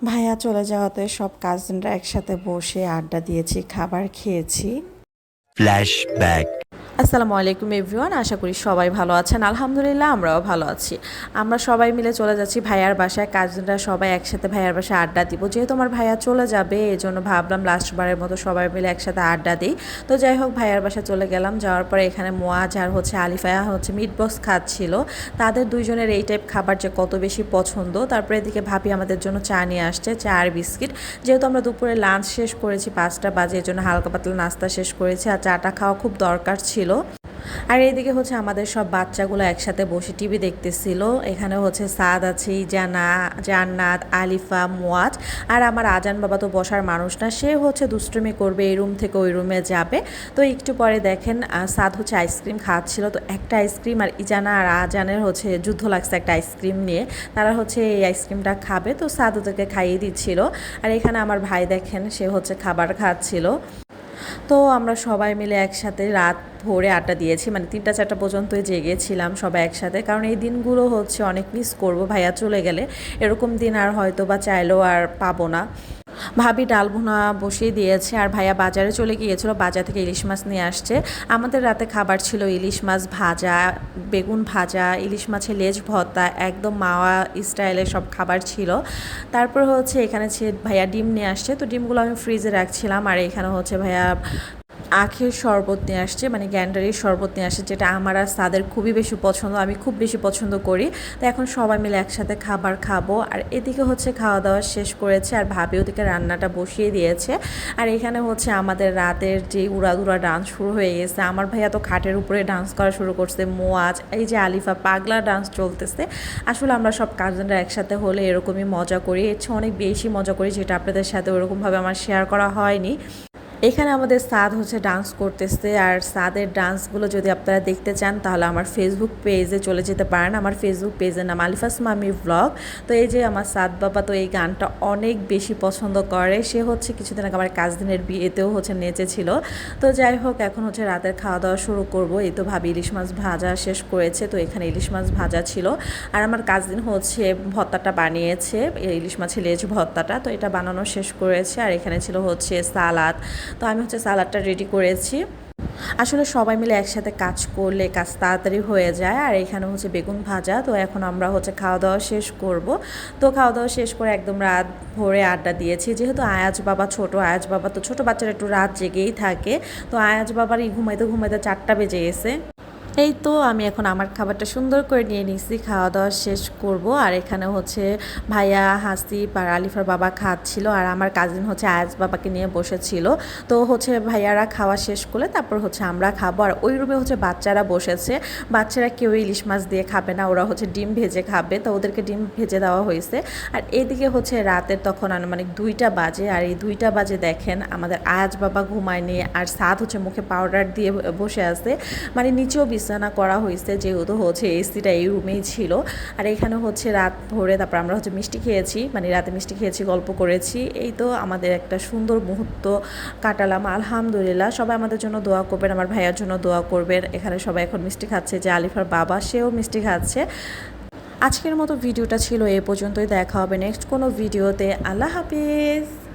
ভাইয়া চলে যাওয়াতে সব কাজিনরা একসাথে বসে আড্ডা দিয়েছি খাবার খেয়েছি Flashback. আসসালামু আলাইকুম এভরিওয়ান, আশা করি সবাই ভালো আছেন। আলহামদুলিল্লাহ, আমরাও ভালো আছি। আমরা সবাই মিলে চলে যাচ্ছি ভাইয়ার বাসায়। কাজিনরা সবাই একসাথে ভাইয়ার বাসায় আড্ডা দিব। যেহেতু আমার ভাইয়া চলে যাবে এই জন্য ভাবলাম লাস্টবারের মতো সবাই মিলে একসাথে আড্ডা দিই। তো যাই হোক, ভাইয়ার বাসায় চলে গেলাম। যাওয়ার পরে এখানে মোয়াজ আর হচ্ছে আলিফায়া হচ্ছে মিট বক্স খাচ্ছিল। তাদের দুইজনের এই টাইপ খাবার যে কত বেশি পছন্দ। তারপরে এদিকে ভাবি আমাদের জন্য চা নিয়ে আসছে, চা আর বিস্কিট। যেহেতু আমরা দুপুরে লাঞ্চ শেষ করেছি, পাঁচটা বাজে এই জন্য হালকা পাতলা নাস্তা শেষ করেছি। আর চাটা খাওয়া খুব দরকার ছিল। আর এইদিকে হচ্ছে আমাদের সব বাচ্চাগুলো একসাথে বসে টিভি দেখতেছিল। এখানে হচ্ছে সাদ আছে, জানা, জান্নাত, আলিফা, মুয়াজ আর আমার আজান বাবা তো বসার মানুষ না, সে হচ্ছে দুষ্টুমি করবে, এই রুম থেকে ওই রুমে যাবে। তো একটু পরে দেখেন সাদ হচ্ছে আইসক্রিম খাচ্ছিল। তো একটা আইসক্রিম আর ইজানা আর আজানের হচ্ছে যুদ্ধ লাগছে একটা আইসক্রিম নিয়ে। তারা হচ্ছে এই আইসক্রিমটা খাবে। তো সাদ ওদেরকে খাইয়ে দিচ্ছিল। আর এখানে আমার ভাই দেখেন, সে হচ্ছে খাবার খাচ্ছিল। তো আমরা সবাই মিলে একসাথে রাত ভোরে আড্ডা দিয়েছি। মানে তিনটা চারটা পর্যন্তই জেগেছিলাম সবাই একসাথে। কারণ এই দিনগুলো হচ্ছে অনেক মিস করব। ভাইয়া চলে গেলে এরকম দিন আর হয়তো বা চাইলেও আর পাবো না। ভাবি ডাল ভুনা বসিয়ে দিয়েছে আর ভাইয়া বাজারে চলে গিয়েছিল, বাজার থেকে ইলিশ মাছ নিয়ে আসছে। আমাদের রাতে খাবার ছিল ইলিশ মাছ ভাজা, বেগুন ভাজা, ইলিশ মাছের লেজ ভর্তা, একদম মাওয়া স্টাইলে সব খাবার ছিল। তারপর হচ্ছে এখানে ভাইয়া ডিম নিয়ে আসছে। তো ডিমগুলো আমি ফ্রিজে রাখছিলাম আর এখানে হচ্ছে ভাইয়া আখের শরবত নিয়ে আসছে মানে গ্যান্ডারির শরবত নিয়ে আসছে, যেটা আমার আর তাদের খুবই বেশি পছন্দ, আমি খুব বেশি পছন্দ করি। তো এখন সবাই মিলে একসাথে খাবার খাব। আর এদিকে হচ্ছে খাওয়া দাওয়া শেষ করেছে, আর ভাবি ওদিকে রান্নাটা বসিয়ে দিয়েছে। আর এখানে হচ্ছে আমাদের রাতের যে উড়াদুরা ডান্স শুরু হয়ে গেছে, আমার ভাইয়া তো খাটের উপরে ডান্স করা শুরু করছে, মোয়াজ, এই যে আলিফা, পাগলা ডান্স চলতেছে। আসলে আমরা সব কাজিনরা একসাথে হলে এরকমই মজা করি। এর অনেক বেশি মজা করি, যেটা আপনাদের সাথে ওরকমভাবে আমার শেয়ার করা হয়নি। এখানে আমাদের সাদ হচ্ছে ডান্স করতেছে, আর সাদের ডান্সগুলো যদি আপনারা দেখতে চান, তাহলে আমার ফেসবুক পেজে চলে যেতে পারেন। আমার ফেসবুক পেজের নাম আলিফাস মামি ব্লগ তো এই যে আমার সাদ বাবা, তো এই গানটা অনেক বেশি পছন্দ করে। সে হচ্ছে কিছুদিন আগে আমার কাজদিনের বিয়েতেও হচ্ছে নেচেছিল। তো যাই হোক, এখন হচ্ছে রাতের খাওয়া দাওয়া শুরু করব। এই তো ভাবি ইলিশ মাছ ভাজা শেষ করেছে, তো এখানে ইলিশ মাছ ভাজা ছিল। আর আমার কাজদিন হচ্ছে ভর্তাটা বানিয়েছে ইলিশ মাছের লেজ ভর্তাটা। তো এটা বানানো শেষ করেছে, আর এখানে ছিল হচ্ছে সালাদ। তো আমি হচ্ছে সালাডটা রেডি করেছি। আসলে সবাই মিলে একসাথে কাজ করলে কাজ তাড়াতাড়ি হয়ে যায়। আর এখানে হচ্ছে বেগুন ভাজা, তো এখন আমরা হচ্ছে খাওয়া দাওয়া শেষ করব। তো খাওয়া দাওয়া শেষ করে একদম রাত ভোরে আড্ডা দিয়েছি। যেহেতু আয়াজ বাবা ছোট, আয়াজ বাবা তো ছোট বাচ্চারা একটু রাত জেগেই থাকে। তো আয়াজ বাবার এই ঘুমাইতে ঘুমাইতে চারটা বেজে গেছে। এই তো, আমি এখন আমার খাবারটা সুন্দর করে নিয়ে নিচ্ছি খাওয়া দাওয়া শেষ করব। আর এখানে হচ্ছে ভাইয়া হাসিব আর আলিফার বাবা খাচ্ছিল আর আমার কাজিন হচ্ছে আয়াজ বাবাকে নিয়ে বসেছিল। তো হচ্ছে ভাইয়ারা খাওয়া শেষ করলে তারপর হচ্ছে আমরা খাব। আর ওই রুমে হচ্ছে বাচ্চারা বসেছে। বাচ্চারা কেউ ইলিশ মাছ দিয়ে খাবে না, ওরা হচ্ছে ডিম ভেজে খাবে। তো ওদেরকে ডিম ভেজে দেওয়া হয়েছে। আর এদিকে হচ্ছে রাতের তখন আনুমানিক দুইটা বাজে। আর এই দুইটা বাজে দেখেন আমাদের আয়াজ বাবা ঘুমায়নি আর সাদ হচ্ছে মুখে পাউডার দিয়ে বসে আছে। মানে নিচেও বিছানা করা হয়েছে, যেহেতু হচ্ছে এসিটা এই রুমেই ছিল। আর এখানে হচ্ছে রাত ভোরে, তারপর আমরা হচ্ছে মিষ্টি খেয়েছি মানে রাতে মিষ্টি খেয়েছি, গল্প করেছি। এই তো আমাদের একটা সুন্দর মুহূর্ত কাটালাম। আলহামদুলিল্লাহ, সবাই আমাদের জন্য দোয়া করবেন, আমার ভাইয়ার জন্য দোয়া করবেন। এখানে সবাই এখন মিষ্টি খাচ্ছে, যে আলিফার বাবা, সেও মিষ্টি খাচ্ছে। আজকের মতো ভিডিওটা ছিল এ পর্যন্তই, দেখা হবে নেক্সট কোনো ভিডিওতে। আল্লাহ হাফিজ!